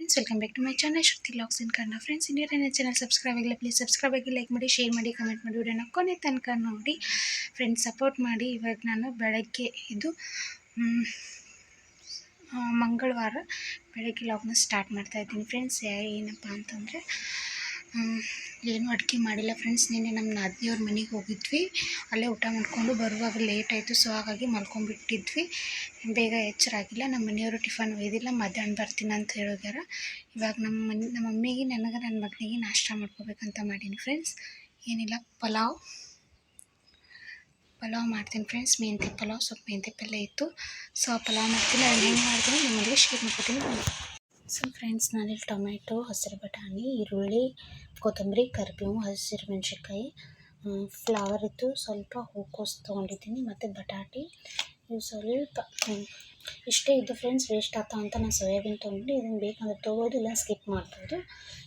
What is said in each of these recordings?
Friends welcome back to my channel Shakti logs in Kannada friends ಇನ್ನೂ ನನ್ನ channel subscribe ಆಗಿಲ್ಲ please subscribe ಆಗಿ like ಮಾಡಿ share ಮಾಡಿ ಕಮೆಂಟ್ ಮಾಡಿ, ವಿಡಿಯೋನ ಕೊನೆ ತನಕ ನೋಡಿ. ಫ್ರೆಂಡ್ಸ್ ಸಪೋರ್ಟ್ ಮಾಡಿ. ಇವಾಗ ನಾನು ಬೆಳಗ್ಗೆ ಇದು ಮಂಗಳವಾರ ಬೆಳಗ್ಗೆ ಲಾಗ್ನ ಸ್ಟಾರ್ಟ್ ಮಾಡ್ತಾ ಇದ್ದೀನಿ. ಫ್ರೆಂಡ್ಸ್ ಏನಪ್ಪ ಅಂತಂದರೆ ಏನು ಅಡುಗೆ ಮಾಡಿಲ್ಲ ಫ್ರೆಂಡ್ಸ್ ನಿನ್ನೆ ನಮ್ಮ ನಾದಿನಿಯವ್ರ ಮನೆಗೆ ಹೋಗಿದ್ವಿ. ಅಲ್ಲೇ ಊಟ ಮಾಡಿಕೊಂಡು ಬರುವಾಗ ಲೇಟ್ ಆಯಿತು ಸೊ ಹಾಗಾಗಿ ಮಲ್ಕೊಂಡ್ಬಿಟ್ಟಿದ್ವಿ. ಬೇಗ ಎಚ್ಚರಾಗಿಲ್ಲ ನಮ್ಮ ಮನೆಯವರು ಟಿಫನ್ ಒಯ್ದಿಲ್ಲ, ಮಧ್ಯಾಹ್ನ ಬರ್ತೀನಿ ಅಂತ ಹೇಳಿದಾರ ಇವಾಗ ನಮ್ಮ ಮನೆ ನಮ್ಮ ಮಮ್ಮಿಗೆ ನನಗೆ ನನ್ನ ಮಗನಿಗೆ ನಾಷ್ಟ ಮಾಡ್ಕೋಬೇಕಂತ ಮಾಡೀನಿ ಫ್ರೆಂಡ್ಸ್ ಏನಿಲ್ಲ, ಪಲಾವ್. ಪಲಾವ್ ಮಾಡ್ತೀನಿ ಫ್ರೆಂಡ್ಸ್ ಮೆಂತೆ ಪಲಾವ್, ಸ್ವಲ್ಪ ಮೆಂತೆ ಪಲ್ಲೆ ಇತ್ತು. ಸೊ ಪಲಾವ್ ಮಾಡ್ತೀನಿ. ಅದನ್ನ ಹೆಂಗೆ ಮಾಡ್ತೀನಿ ನಿಮ್ಮಲ್ಲಿ ಶೇರ್ ಮಾಡ್ಕೊತೀನಿ ಸೊ ಫ್ರೆಂಡ್ಸ್ ನಾನಿಲ್ಲಿ ಟೊಮೆಟೊ ಹಸಿರು ಬಟಾಣಿ, ಈರುಳ್ಳಿ, ಕೊತ್ತಂಬರಿ, ಕರಿಬೇವು, ಹಸಿರು ಮೆಣಸಿನ್ಕಾಯಿ ಫ್ಲವರ್ ಇತ್ತು ಸ್ವಲ್ಪ ಹೂಕೋಸು ತೊಗೊಂಡಿದ್ದೀನಿ ಮತ್ತು ಬಟಾಟಿ. ಇವು ಸ್ವಲ್ಪ ಇಷ್ಟೇ ಇದ್ದು ಫ್ರೆಂಡ್ಸ್ ವೇಸ್ಟ್ ಆಗ್ತಾ ಅಂತ ನಾನು ಸೋಯಾಬೀನ್ ತೊಗೊಂಡು ಇದನ್ನು ಬೇಕಂದ್ರೆ ತೊಗೋದು, ಇಲ್ಲ ಸ್ಕಿಪ್ ಮಾಡ್ಬೋದು.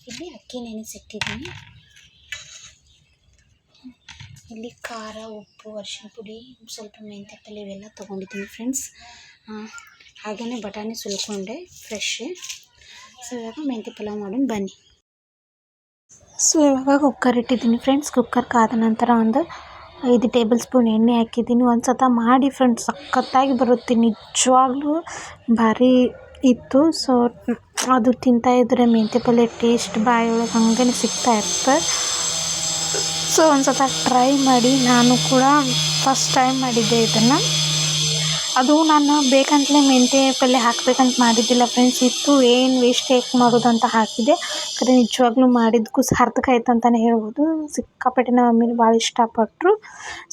ಇಲ್ಲಿ ಅಕ್ಕಿ ನೆನೆಸಿಟ್ಟಿದ್ದೀನಿ ಇಲ್ಲಿ ಖಾರ, ಉಪ್ಪು ಅರಿಶಿನ ಪುಡಿ, ಸ್ವಲ್ಪ ಮೆಂತ್ಯ ಪಲ್ಯ ಇವೆಲ್ಲ ತೊಗೊಂಡಿದ್ದೀನಿ ಫ್ರೆಂಡ್ಸ್ ಹಾಗೆಯೇ ಬಟಾಣಿ ಸುಲ್ಕೊಂಡೆ ಫ್ರೆಶ್ ಸೊ ಇವಾಗ ಮೆಂತ್ಯ ಪಲಾವ್ ಮಾಡೋಣ, ಬನ್ನಿ. ಸೊ, ಇವಾಗ ಕುಕ್ಕರ್ ಇಟ್ಟಿದ್ದೀನಿ ಫ್ರೆಂಡ್ಸ್ ಕುಕ್ಕರ್ ಕಾದ ನಂತರ ಒಂದು ಐದು ಟೇಬಲ್ ಸ್ಪೂನ್ ಎಣ್ಣೆ ಹಾಕಿದ್ದೀನಿ. ಒಂದು ಸತ ಮಾಡಿ ಫ್ರೆಂಡ್ಸ್ ಸಖತ್ತಾಗಿ ಬರುತ್ತೆ, ನಿಜವಾಗ್ಲೂ ಭಾರಿ ಇತ್ತು. ಸೊ ಅದು ತಿಂತಾ ಇದ್ದರೆ ಮೆಂತ್ಯ ಪಲ್ಯ ಟೇಸ್ಟ್ ಬಾಯೊಳಗೆ ಹಂಗೇ ಸಿಗ್ತಾ ಇರ್ತದೆ ಸೊ ಒಂದು ಸತ ಟ್ರೈ ಮಾಡಿ. ನಾನು ಕೂಡ ಫಸ್ಟ್ ಟೈಮ್ ಮಾಡಿದ್ದೆ ಇದನ್ನು. ಅದು ನಾನು ಬೇಕಂತಲೇ ಮೆಂತ್ಯ ಪಲ್ಯ ಹಾಕಬೇಕಂತ ಮಾಡಿದ್ದಿಲ್ಲ ಫ್ರೆಂಡ್ಸ್ ಇತ್ತು, ಏನು ವೇಸ್ಟ್ ಹೇಗೆ ಮಾಡೋದು ಅಂತ ಹಾಕಿದೆ. ಆದರೆ ನಿಜವಾಗ್ಲೂ ಮಾಡಿದ್ದಕ್ಕೂ ಸಾರ್ಥಕ ಆಯ್ತು ಅಂತಲೇ ಹೇಳ್ಬೋದು. ಸಿಕ್ಕಾಪಟ್ಟೆ ನಮ್ಮ ಮಮ್ಮಿನ ಭಾಳ ಇಷ್ಟಪಟ್ಟರು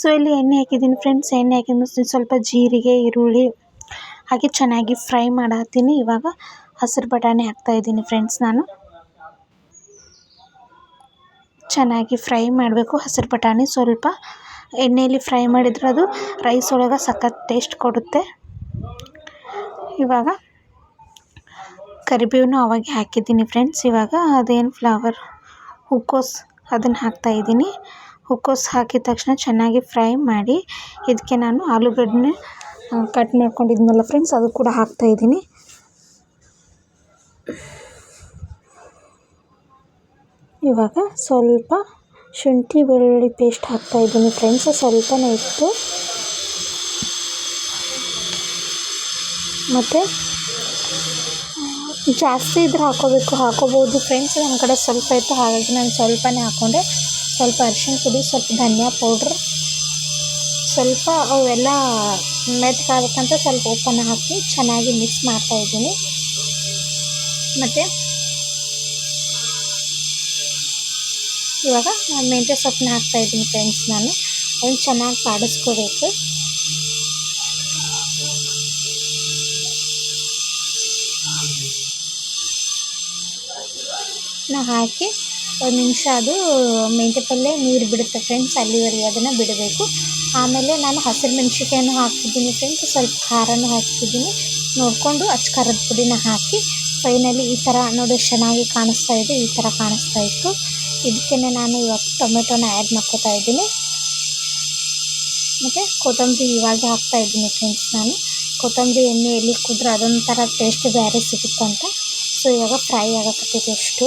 ಸೊ ಇಲ್ಲಿ ಎಣ್ಣೆ ಹಾಕಿದ್ದೀನಿ ಫ್ರೆಂಡ್ಸ್ ಎಣ್ಣೆ ಹಾಕಿದ ಸ್ವಲ್ಪ ಜೀರಿಗೆ, ಈರುಳ್ಳಿ ಹಾಗೆ ಚೆನ್ನಾಗಿ ಫ್ರೈ ಮಾಡತ್ತೀನಿ ಇವಾಗ ಹಸಿರು ಬಟಾಣಿ ಹಾಕ್ತಾಯಿದ್ದೀನಿ ಫ್ರೆಂಡ್ಸ್ ನಾನು. ಚೆನ್ನಾಗಿ ಫ್ರೈ ಮಾಡಬೇಕು ಹಸಿರು ಬಟಾಣಿ ಸ್ವಲ್ಪ. ಎಣ್ಣೆಯಲ್ಲಿ ಫ್ರೈ ಮಾಡಿದ್ರೆ ಅದು ರೈಸ್ ಒಳಗೆ ಸಖತ್ ಟೇಸ್ಟ್ ಕೊಡುತ್ತೆ. ಇವಾಗ ಕರಿಬೇವನ್ನು ಅವಾಗೆ ಹಾಕಿದ್ದೀನಿ ಫ್ರೆಂಡ್ಸ್ ಇವಾಗ ಅದೇನು ಫ್ಲವರ್ ಹೂಕೋಸು ಅದನ್ನು ಹಾಕ್ತಾಯಿದ್ದೀನಿ ಹೂಕೋಸು ಹಾಕಿದ ತಕ್ಷಣ ಚೆನ್ನಾಗಿ ಫ್ರೈ ಮಾಡಿ ಇದಕ್ಕೆ ನಾನು ಆಲೂಗಡ್ಡೆ ಕಟ್ ಮಾಡ್ಕೊಂಡಿದ್ನಲ್ಲ ಫ್ರೆಂಡ್ಸ್ ಅದು ಕೂಡ ಹಾಕ್ತಾ ಹಾಕ್ತಾಯಿದ್ದೀನಿ ಇವಾಗ ಸ್ವಲ್ಪ ಶುಂಠಿ, ಬೆಳ್ಳುಳ್ಳಿ ಪೇಸ್ಟ್ ಹಾಕ್ತಾಯಿದ್ದೀನಿ ಫ್ರೆಂಡ್ಸ್ ಸ್ವಲ್ಪನೇ ಇತ್ತು ಮತ್ತು ಜಾಸ್ತಿ ಇದ್ರೆ ಹಾಕೋಬೇಕು, ಹಾಕೋಬೋದು ಫ್ರೆಂಡ್ಸ್ ನನ್ನ ಕಡೆ ಸ್ವಲ್ಪ ಇತ್ತು, ಹಾಗಾಗಿ ನಾನು ಸ್ವಲ್ಪನೇ ಹಾಕ್ಕೊಂಡೆ ಸ್ವಲ್ಪ ಅರಿಶಿಣ ಪುಡಿ, ಸ್ವಲ್ಪ ಧನಿಯಾ ಪೌಡ್ರ್ ಸ್ವಲ್ಪ ಅವೆಲ್ಲ ಮೆತ್ತಗಾಗಬೇಕಂತ ಸ್ವಲ್ಪ ಉಪ್ಪನ್ನು ಹಾಕಿ ಚೆನ್ನಾಗಿ ಮಿಕ್ಸ್ ಮಾಡ್ತಾಯಿದ್ದೀನಿ ಮತ್ತು ಇವಾಗ ಮೆಂತ್ಯ ಸೊಪ್ಪನ್ನ ಹಾಕ್ತಾಯಿದ್ದೀನಿ ಫ್ರೆಂಡ್ಸ್ ನಾನು. ಅದನ್ನು ಚೆನ್ನಾಗಿ ಬಾಡಿಸ್ಕೋಬೇಕು ನಾ ಹಾಕಿ ಒಂದು ನಿಮಿಷ ಅದು ಮೆಂತ್ಯ ಪಲ್ಯ ನೀರು ಬಿಡುತ್ತೆ ಫ್ರೆಂಡ್ಸ್ ಅಲ್ಲಿವರೆಗೆ ಅದನ್ನು ಬಿಡಬೇಕು. ಆಮೇಲೆ ನಾನು ಹಸಿರು ಮೆಣ್ಸಿನ್ಕಾಯನ್ನು ಹಾಕ್ತಿದ್ದೀನಿ ಫ್ರೆಂಡ್ಸ್ ಸ್ವಲ್ಪ ಖಾರನೂ ಹಾಕ್ತಿದ್ದೀನಿ. ನೋಡಿಕೊಂಡು ಅಚ್ಚ ಖಾರದ ಪುಡಿನ ಹಾಕಿ ಫೈನಲಿ ಈ ಥರ ನೋಡಿ, ಚೆನ್ನಾಗಿ ಕಾಣಿಸ್ತಾ ಇದೆ, ಈ ಥರ ಕಾಣಿಸ್ತಾ ಇತ್ತು. ಇದಕ್ಕೇ ನಾನು ಇವಾಗ ಟೊಮೆಟೊನ ಆ್ಯಡ್ ಮಾಡ್ಕೋತಾ ಇದ್ದೀನಿ. ಮತ್ತು ಕೊತ್ತಂಬರಿ ಇವಾಗ ಹಾಕ್ತಾ ಇದ್ದೀನಿ ಫ್ರೆಂಡ್ಸ್ ನಾನು. ಕೊತ್ತಂಬರಿ ಎಣ್ಣೆಯಲ್ಲಿ ಕುದ್ರೆ ಅದೊಂಥರ ಟೇಸ್ಟ್ ಬೇರೆ ಸಿಗುತ್ತಂತ ಸೊ ಇವಾಗ ಫ್ರೈ ಆಗಕತ್ತೈತೆ ಅಷ್ಟು.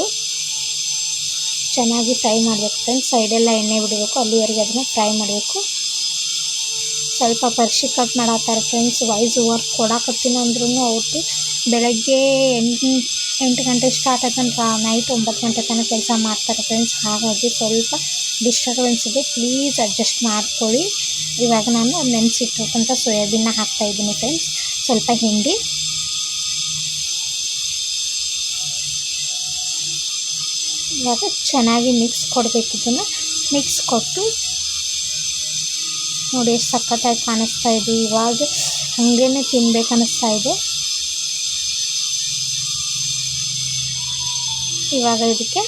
ಚೆನ್ನಾಗಿ ಫ್ರೈ ಮಾಡಬೇಕು ಫ್ರೆಂಡ್ಸ್ ಸೈಡೆಲ್ಲ ಎಣ್ಣೆ ಬಿಡಬೇಕು, ಅಲ್ಲಿವರೆಗೆ ಅದನ್ನು ಫ್ರೈ ಮಾಡಬೇಕು. ಸ್ವಲ್ಪ ಪರ್ಶಿ ಕಟ್ ಮಾಡತ್ತಾರೆ ಫ್ರೆಂಡ್ಸ್ ವೈಸ್ ವರ್ಕ್ ಕೊಡಾಕತ್ತೀನಿ ಅಂದ್ರೂ ಅವ್ರದ್ದು ಬೆಳಗ್ಗೆ ಎಂಟು ಎಂಟು ಗಂಟೆ ಸ್ಟಾರ್ಟ್ ಆಯ್ತಂದ್ರೆ ನೈಟ್ ಒಂಬತ್ತು ಗಂಟೆ ತನಕ ಕೆಲಸ ಮಾಡ್ತಾರೆ ಫ್ರೆಂಡ್ಸ್ ಹಾಗಾಗಿ ಸ್ವಲ್ಪ ಡಿಸ್ಟರ್ಬೆನ್ಸ್ ಇದೆ. ಪ್ಲೀಸ್ ಅಡ್ಜಸ್ಟ್ ಮಾಡ್ಕೊಳ್ಳಿ. ಇವಾಗ ನಾನು ನೆನೆಸಿಟ್ಟಿರ್ತಕ್ಕಂಥ ಸೋಯಾಬೀನ್ನ ಹಾಕ್ತಾಯಿದ್ದೀನಿ ಫ್ರೆಂಡ್ಸ್ ಸ್ವಲ್ಪ ಹಿಂಡಿ. ಇವಾಗ ಚೆನ್ನಾಗಿ ಮಿಕ್ಸ್ ಕೊಡಬೇಕು ಇದನ್ನು. ಮಿಕ್ಸ್ ಕೊಟ್ಟು ನೋಡಿ, ಎಷ್ಟು ಸಖತ್ತಾಗಿ ಕಾಣಿಸ್ತಾ ಇದೆ. ಇವಾಗ ಹಾಗೇ ತಿನ್ಬೇಕು ಅನ್ನಿಸ್ತಾ ಇದೆ. ಇವಾಗ ಇದಕ್ಕೆ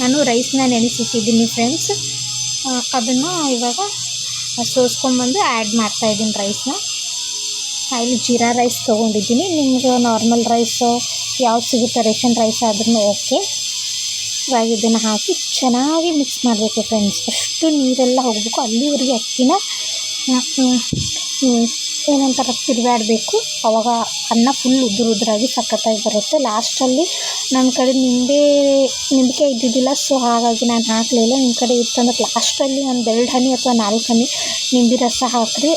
ನಾನು ರೈಸ್ನ ನೆನೆಸಿಟ್ಟಿದ್ದೀನಿ ಫ್ರೆಂಡ್ಸ್ ಅದನ್ನು ಇವಾಗ ಸೋಸ್ಕೊಂಡ್ಬಂದು ಆ್ಯಡ್ ಮಾಡ್ತಾಯಿದ್ದೀನಿ ರೈಸ್ನ ಇಲ್ಲಿ ಜೀರಾ ರೈಸ್ ತೊಗೊಂಡಿದ್ದೀನಿ. ನಿಮ್ಗೆ ನಾರ್ಮಲ್ ರೈಸ್ ಯಾವ್ದು ಸಿಗುತ್ತೆ ರೇಷನ್ ರೈಸ್ ಆದ್ರೂ ಓಕೆ ಇವಾಗ ಇದನ್ನು ಹಾಕಿ ಚೆನ್ನಾಗಿ ಮಿಕ್ಸ್ ಮಾಡಬೇಕು ಫ್ರೆಂಡ್ಸ್ ಅಷ್ಟು ನೀರೆಲ್ಲ ಹೋಗಬೇಕು. ಅಲ್ಲಿವರೆಗೆ ಅಕ್ಕಿನ ಏನಂತಾರೆ ತಿರುಗಾಡಬೇಕು ಅವಾಗ ಅನ್ನ ಫುಲ್ ಉದುರು ಉದುರಾಗಿ ಸಖತ್ತಾಗಿ ಬರುತ್ತೆ. ಲಾಸ್ಟಲ್ಲಿ ನನ್ನ ಕಡೆ ನಿಂಬೆ ನಿಂಬಿಕೆ ಇದ್ದಿದ್ದಿಲ್ಲ ಸೊ ಹಾಗಾಗಿ ನಾನು ಹಾಕಲಿಲ್ಲ ನಿಮ್ಮ ಕಡೆ ಇತ್ತಂದ್ರೆ ಲಾಸ್ಟಲ್ಲಿ ಒಂದು ಎರಡು ಹನಿ ಅಥವಾ ನಾಲ್ಕು ಹನಿ ನಿಂಬೆ ರಸ ಹಾಕಿರಿ.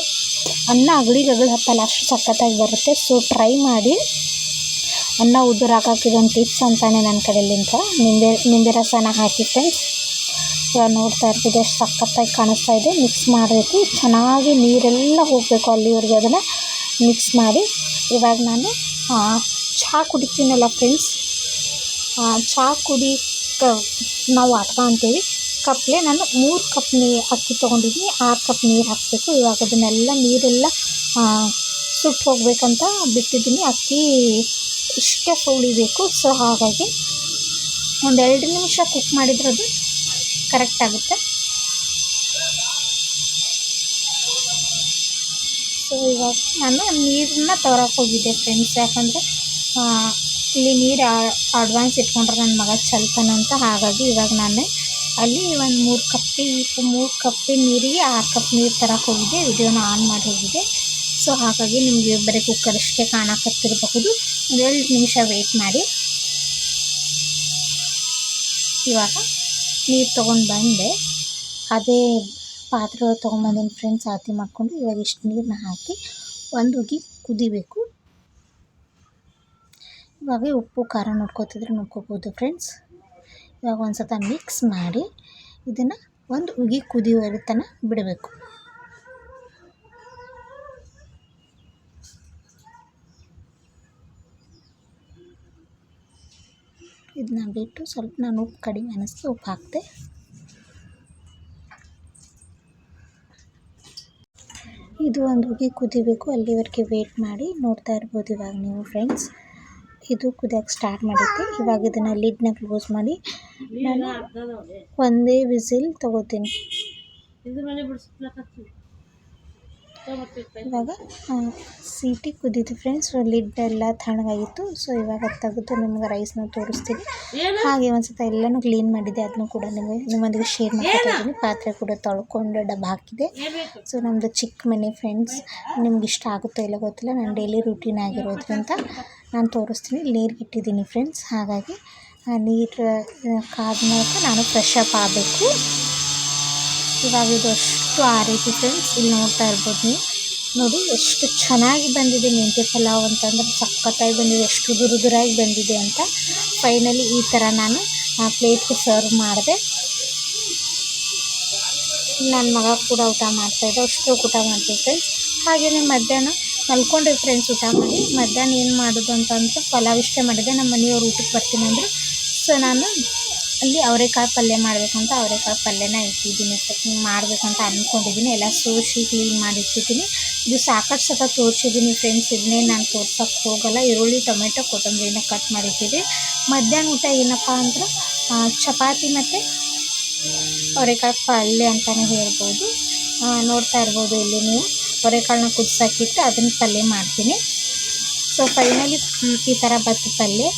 ಅನ್ನ ಅಗಳಿಗೆ ಅಗಳು ಹತ್ತಲ್ಲ ಅಷ್ಟು ಸಖತ್ತಾಗಿ ಬರುತ್ತೆ. ಸೊ ಟ್ರೈ ಮಾಡಿ ಅನ್ನ ಉದುರು ಒಂದು ಟಿಪ್ಸ್ ಅಂತಾನೆ ನನ್ನ ಕಡೆಲಿಂದ. ನಿಂಬೆ ನಿಂಬೆ ರಸನ ಹಾಕಿ ಫ್ರೆಂಡ್ಸ್ ಇವಾಗ ನೋಡ್ತಾ ಇರ್ಬೋದು ಎಷ್ಟು ಸಖತ್ತಾಗಿ ಕಾಣಿಸ್ತಾ ಇದೆ. ಮಿಕ್ಸ್ ಮಾಡಬೇಕು. ಚೆನ್ನಾಗಿ ನೀರೆಲ್ಲ ಹೋಗಬೇಕು ಅಲ್ಲಿವರೆಗೆ ಅದನ್ನು ಮಿಕ್ಸ್ ಮಾಡಿ. ಇವಾಗ ನಾನು ಚಹಾ ಕುಡಿತೀನಲ್ಲ ಫ್ರೆಂಡ್ಸ್ ಚಹಾ ಕುಡಿ ಕ, ನಾವು ಅಟ್ಕ ಅಂತೀವಿ ಕಪ್ಲೆ ನಾನು ಮೂರು ಕಪ್ ನೀರು ಅಕ್ಕಿ ತೊಗೊಂಡಿದ್ದೀನಿ, ಆರು ಕಪ್ ನೀರು ಹಾಕಬೇಕು. ಇವಾಗ ಅದನ್ನೆಲ್ಲ ನೀರೆಲ್ಲ ಸುಟ್ಟು ಹೋಗ್ಬೇಕಂತ ಬಿಟ್ಟಿದ್ದೀನಿ. ಅಕ್ಕಿ ಇಷ್ಟೇ ಸೋಳಿಬೇಕು. ಸೊ, ಹಾಗಾಗಿ ಒಂದು ಎರಡು ನಿಮಿಷ ಕುಕ್ ಮಾಡಿದ್ರೆ ಅದು ಕರೆಕ್ಟ್ ಆಗುತ್ತೆ. ಸೊ ಇವಾಗ ನಾನು ನೀರನ್ನ ತರೋಕೆ ಹೋಗಿದ್ದೆ ಫ್ರೆಂಡ್ಸ್ ಯಾಕಂದರೆ ಇಲ್ಲಿ ನೀರು ಅಡ್ವಾನ್ಸ್ ಇಟ್ಕೊಂಡ್ರೆ ನನ್ನ ಮಗ ಚಲ್ತಾನಂತ ಹಾಗಾಗಿ ಇವಾಗ ನಾನು ಅಲ್ಲಿ ಒಂದು ಮೂರು ಕಪ್ಪಿ ಮೂರು ಕಪ್ಪಿ ನೀರಿಗೆ ಆರು ಕಪ್ ನೀರು ತರಕ್ಕೆ ಹೋಗಿದ್ದೆ. ವಿಡಿಯೋನ ಆನ್ ಮಾಡಿ ಹೋಗಿದ್ದೆ. ಸೊ ಹಾಗಾಗಿ ನಿಮಗೆ ಬರೀ ಕುಕ್ಕರ್ ಅಷ್ಟೇ ಕಾಣಕತ್ತಿರಬಹುದು. ಒಂದು ಎರಡು ನಿಮಿಷ ವೆಯ್ಟ್ ಮಾಡಿ. ಇವಾಗ ನೀರು ತೊಗೊಂಡು ಬಂದೆ. ಅದೇ ಪಾತ್ರೆ ತೊಗೊಂಬಂದಿನ ಫ್ರೆಂಡ್ಸ್ ಆರತಿ ಮಾಡಿಕೊಂಡು ಇವಾಗ ಇಷ್ಟು ನೀರನ್ನ ಹಾಕಿ ಒಂದು ಉಗಿ ಕುದಿಬೇಕು. ಇವಾಗ ಉಪ್ಪು, ಖಾರ ನೋಡ್ಕೋತಿದ್ರೆ ನೋಡ್ಕೋಬೋದು ಫ್ರೆಂಡ್ಸ್ ಇವಾಗ ಒಂದು ಸತ ಮಿಕ್ಸ್ ಮಾಡಿ ಇದನ್ನು ಒಂದು ಉಗಿ ಕುದಿಯುವ ತನಕ ಬಿಡಬೇಕು. ಇದನ್ನ ಬಿಟ್ಟು ಸ್ವಲ್ಪ ನಾನು ಉಪ್ಪು ಕಡಿಮೆ ಅನ್ನಿಸ್ತು ಉಪ್ಪು ಹಾಕಿದೆ. ಇದು ಒಂದು ಉಗಿ ಕುದಿಬೇಕು, ಅಲ್ಲಿವರೆಗೆ ವೇಟ್ ಮಾಡಿ. ನೋಡ್ತಾ ಇರ್ಬೋದು ಇವಾಗ ನೀವು ಫ್ರೆಂಡ್ಸ್ ಇದು ಕುದಿಯೋಕೆ ಸ್ಟಾರ್ಟ್ ಮಾಡುತ್ತೆ ಇವಾಗ ಇದನ್ನು ಲಿಡ್ನ ಕ್ಲೋಸ್ ಮಾಡಿ ನಾನು ಒಂದೇ ವಿಸಿಲ್ ತಗೋತೀನಿ. ಇವಾಗ ಸೀಟಿ ಕುದೀತು ಫ್ರೆಂಡ್ಸ್ ಲಿಡ್ ಎಲ್ಲ ತಣ್ಣಗಾಗಿತ್ತು. ಸೊ ಇವಾಗ ತೆಗೆದು ನಿಮ್ಗೆ ರೈಸ್ನ ತೋರಿಸ್ತೀನಿ. ಹಾಗೆ ಒಂದ್ಸತ ಎಲ್ಲನೂ ಕ್ಲೀನ್ ಮಾಡಿದೆ ಅದನ್ನು ಕೂಡ ನಿಮಗೆ ನಿಮ್ಮೊಂದಿಗೆ ಶೇರ್ ಮಾಡ್ತೀನಿ ಪಾತ್ರೆ ಕೂಡ ತೊಳ್ಕೊಂಡು ಡಬ್ಬ ಹಾಕಿದೆ. ಸೊ ನಮ್ಮದು ಚಿಕ್ಕ ಮನೆ ಫ್ರೆಂಡ್ಸ್ ನಿಮ್ಗೆ ಇಷ್ಟ ಆಗುತ್ತೋ ಇಲ್ಲ ಗೊತ್ತಿಲ್ಲ. ನಾನು ಡೈಲಿ ರುಟೀನ್ ಆಗಿರೋದ್ರಿಂದ ನಾನು ತೋರಿಸ್ತೀನಿ. ನೀರಿಗೆ ಇಟ್ಟಿದ್ದೀನಿ ಫ್ರೆಂಡ್ಸ್ ಹಾಗಾಗಿ ನೀರು ಕಾದ ಮೇಲೆ ನಾನು ಫ್ರೆಶ್ ಅಪ್ ಆಗಬೇಕು. ಇವಾಗ ಇದು ಅಷ್ಟು. ಆರೈತಿ ಫ್ರೆಂಡ್ಸ್ ಇಲ್ಲಿ ನೋಡ್ತಾ ಇರ್ಬೋದು ನೀವು. ನೋಡಿ ಎಷ್ಟು ಚೆನ್ನಾಗಿ ಬಂದಿದೆ ಮೆಂತ್ಯ ಪಲಾವ್ ಅಂತಂದ್ರೆ ಸಖತ್ತಾಗಿ ಬಂದಿದೆ, ಎಷ್ಟು ದುರುದುರಾಗಿ ಬಂದಿದೆ ಅಂತ ಫೈನಲಿ ಈ ಥರ ನಾನು ಪ್ಲೇಟ್ಗೆ ಸರ್ವ್ ಮಾಡಿದೆ. ನನ್ನ ಮಗ ಕೂಡ ಊಟ ಮಾಡ್ತಾಯಿದ್ದೆ ಅಷ್ಟು ಊಟ ಮಾಡ್ತೀವಿ ಫ್ರೆಂಡ್ಸ್ ಹಾಗೆಯೇ ಮಧ್ಯಾಹ್ನ ಮಲ್ಕೊಂಡ್ರಿ ಫ್ರೆಂಡ್ಸ್ ಊಟ ಮಾಡಿ, ಮಧ್ಯಾಹ್ನ ಏನು ಮಾಡೋದು ಅಂತಂದ್ರೆ ಪಲಾವ್ ಇಷ್ಟೇ ಮಾಡಿದೆ, ನಮ್ಮ ಮನೆಯವ್ರು ಊಟಕ್ಕೆ ಬರ್ತೀನಿ ಅಂದರು. ಸೊ ನಾನು ಅಲ್ಲಿ ಅವರೆಕಾಳು ಪಲ್ಯ ಮಾಡಬೇಕಂತ ಅವರೆಕಾಳು ಪಲ್ಯನ ಇಟ್ಟಿದ್ದೀನಿ ಮಾಡಬೇಕಂತ ಅಂದ್ಕೊಂಡಿದ್ದೀನಿ ಎಲ್ಲ ಸೋಸಿ ಕ್ಲೀನ್ ಮಾಡಿಟ್ಟಿದ್ದೀನಿ ಇದು ಸಾಕಷ್ಟು ಸತ ತೋರಿಸಿದ್ದೀನಿ ಫ್ರೆಂಡ್ಸ್ ಇದನ್ನೇ ನಾನು ತೋರ್ಸೋಕ್ಕೆ ಹೋಗಲ್ಲ. ಈರುಳ್ಳಿ, ಟೊಮೆಟೊ, ಕೊತ್ತಂಬರಿನ ಕಟ್ ಮಾಡಿಟ್ಟಿದ್ದೆ ಮಧ್ಯಾಹ್ನ ಊಟ ಏನಪ್ಪ ಅಂದ್ರೆ ಚಪಾತಿ ಮತ್ತು ಅವರೆಕಾಳು ಪಲ್ಯ ಅಂತಲೇ ಹೇಳ್ಬೋದು. ನೋಡ್ತಾ ಇರ್ಬೋದು ಇಲ್ಲಿ ನೀವು. ಅವರೆಕಾಳನ್ನ ಕುದಿಸಾಕಿಟ್ಟು ಅದನ್ನು ಪಲ್ಯ ಮಾಡ್ತೀನಿ. ಸೊ ಫೈನಲಿ ಈ ಥರ ಬತ್ತು ಪಲ್ಯ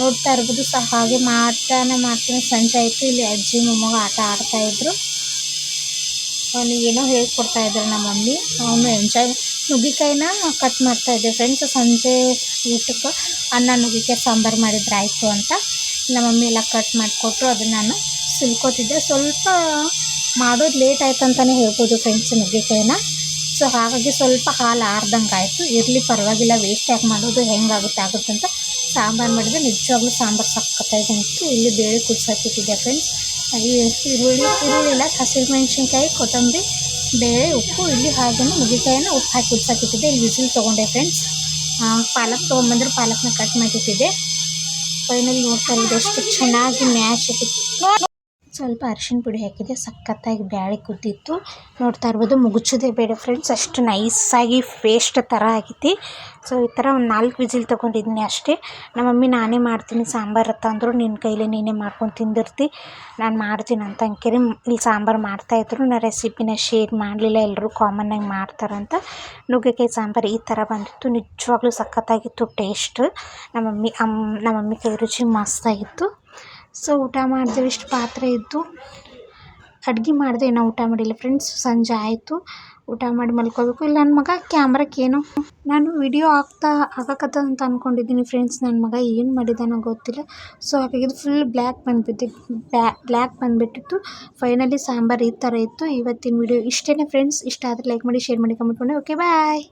ನೋಡ್ತಾ ಇರ್ಬೋದು. ಸಹ ಹಾಗೆ ಮಾಡ್ತಾನೆ ಮಾಡ್ತಾನೆ. ಸಂಜೆ ಆಯಿತು. ಇಲ್ಲಿ ಅಜ್ಜಿ, ಮೊಮ್ಮಗ ಆಟ ಆಡ್ತಾಯಿದ್ರು ಅವನು ಏನೋ ಹೇಳ್ಕೊಡ್ತಾ ಇದ್ರು ನಮ್ಮ ಮಮ್ಮಿ. ಅವನು ಎಂಜಾಯ್ ನುಗ್ಗಿಕಾಯಿನ ಕಟ್ ಮಾಡ್ತಾ ಇದ್ದೆ. ಫ್ರೆಂಡ್ಸ್ ಸಂಜೆ ಊಟಕ್ಕೆ ಅನ್ನ, ನುಗ್ಗಿಕಾಯಿ, ಸಾಂಬಾರು ಮಾಡಿದ್ರೆ ಆಯಿತು ಅಂತ ನಮ್ಮ ಮಮ್ಮಿ ಎಲ್ಲ ಕಟ್ ಮಾಡಿಕೊಟ್ರು. ಅದನ್ನು ನಾನು ಸುಲ್ಕೋತಿದ್ದೆ. ಸ್ವಲ್ಪ ಮಾಡೋದು ಲೇಟ್ ಆಯ್ತು ಅಂತಲೇ ಹೇಳ್ಬೋದು ಫ್ರೆಂಡ್ಸ್ ನುಗ್ಗೆಕಾಯಿನ. ಸೊ ಹಾಗಾಗಿ ಸ್ವಲ್ಪ ಹಾಲು ಆರ್ದಂಗೆ ಆಯಿತು. ಇರಲಿ, ಪರವಾಗಿಲ್ಲ ವೇಸ್ಟ್ ಯಾಕೆ ಮಾಡೋದು, ಹೆಂಗಾಗುತ್ತೆ, ಆಗುತ್ತೆ ಅಂತ ಸಾಂಬಾರು ಮಾಡಿದ್ರೆ ನಿಜವಾಗ್ಲೂ ಸಾಂಬಾರು ಸಖತ್ತಾಗಿ ಬಂತು ಇಲ್ಲಿ ಬೇಳೆ ಕುದಿಸೋಕ್ಕಿಟ್ಟಿದ್ದೆ ಫ್ರೆಂಡ್ಸ್ ಈರುಳ್ಳಿ ಈರುಳ್ಳಿ ಇಲ್ಲ ಹಸಿರು ಮೆಣಸಿನ್ಕಾಯಿ, ಕೊತ್ತಂಬರಿ, ಬೇಳೆ, ಉಪ್ಪು, ಇಲ್ಲಿ ಹಾಗೆಯೇ ನುಗ್ಗೆಕಾಯಿನ ಉಪ್ಪು ಹಾಕಿ ಕುದಿಸೋಕ್ಕಿಟ್ಟಿದ್ದೆ ಇಲ್ಲಿ ವಿಸಿಲ್ ತೊಗೊಂಡೆ ಫ್ರೆಂಡ್ಸ್ ಪಾಲಕ್ ತೊಗೊಂಬಂದ್ರೆ ಪಾಲಕ್ನ ಕಟ್ ಮಾಡಿಟ್ಟಿದ್ದೆ ಫೈನಲ್ ನೋಡ್ತಾ ಇರೋದು ಎಷ್ಟು ಚೆನ್ನಾಗಿ ಮ್ಯಾಚ್ ಆಗಿತ್ತು ಸ್ವಲ್ಪ ಅರಿಶಿನ ಪುಡಿ ಹಾಕಿದೆ ಸಖತ್ತಾಗಿ ಬ್ಯಾಳೆ ಕುದ್ದಿತ್ತು. ನೋಡ್ತಾ ಇರ್ಬೋದು, ಮುಗುಚೋದೇ ಬೇಡ ಫ್ರೆಂಡ್ಸ್ ಅಷ್ಟು ನೈಸಾಗಿ ಪೇಸ್ಟ್ ಥರ ಆಗೈತಿ. ಸೊ ಈ ಥರ ಒಂದು ನಾಲ್ಕು ವಿಜಿಲ್ ತೊಗೊಂಡಿದ್ದೀನಿ ಅಷ್ಟೇ. ನಮ್ಮ ಮಮ್ಮಿ ನಾನೇ ಮಾಡ್ತೀನಿ ಸಾಂಬಾರು ಅಂತ ಅಂದರು. ನಿನ್ನ ಕೈಲಿ ನೀನೇ ಮಾಡ್ಕೊಂಡು ತಿಂದಿರ್ತಿ. ನಾನು ಮಾಡ್ತೀನಿ ಅಂತ ಅಂಕೇರಿ ಇಲ್ಲಿ ಸಾಂಬಾರು ಮಾಡ್ತಾಯಿದ್ರು ನಾನು ರೆಸಿಪಿನ ಶೇರ್ ಮಾಡಲಿಲ್ಲ. ಎಲ್ಲರೂ ಕಾಮನ್ನಾಗಿ ಮಾಡ್ತಾರಂತ ನುಗ್ಗೆಕಾಯಿ ಸಾಂಬಾರು ಈ ಥರ ಬಂದಿತ್ತು. ನಿಜವಾಗ್ಲೂ ಸಖತ್ತಾಗಿತ್ತು ಟೇಸ್ಟ್ ನಮ್ಮ ಮಮ್ಮಿ ಅಮ್ಮ ನಮ್ಮ ಮಮ್ಮಿ ಕೈ ರುಚಿ ಮಸ್ತಾಗಿತ್ತು. ಸೊ ಊಟ ಮಾಡಿದೆ ಇಷ್ಟು ಪಾತ್ರೆ ಇತ್ತು ಅಡ್ಗೆ ಮಾಡಿದೆ ಇನ್ನೂ ಊಟ ಮಾಡಿಲ್ಲ ಫ್ರೆಂಡ್ಸ್ ಸಂಜೆ ಆಯಿತು. ಊಟ ಮಾಡಿ ಮಲ್ಕೋಬೇಕು. ಇಲ್ಲ ನನ್ನ ಮಗ ಕ್ಯಾಮ್ರಕ್ಕೇನು ನಾನು ವಿಡಿಯೋ ಆಗ್ತಾ ಆಗಕತ್ತ ಅಂತ ಅಂದ್ಕೊಂಡಿದ್ದೀನಿ ಫ್ರೆಂಡ್ಸ್ ನನ್ನ ಮಗ ಏನು ಮಾಡಿದಾನೋ ಗೊತ್ತಿಲ್ಲ. ಸೊ ಇದು ಫುಲ್ ಬ್ಲ್ಯಾಕ್ ಬಂದುಬಿಟ್ಟಿತ್ತು ಬ್ಲ್ಯಾಕ್ ಬಂದುಬಿಟ್ಟಿತ್ತು. ಫೈನಲಿ ಸಾಂಬಾರು ಈ ಥರ ಇತ್ತು. ಇವತ್ತಿನ ವಿಡಿಯೋ ಇಷ್ಟೇ ಫ್ರೆಂಡ್ಸ್ ಇಷ್ಟ ಆದರೆ ಲೈಕ್ ಮಾಡಿ ಶೇರ್ ಮಾಡಿ ಕಮೆಂಟ್ ಮಾಡಿ. Okay bye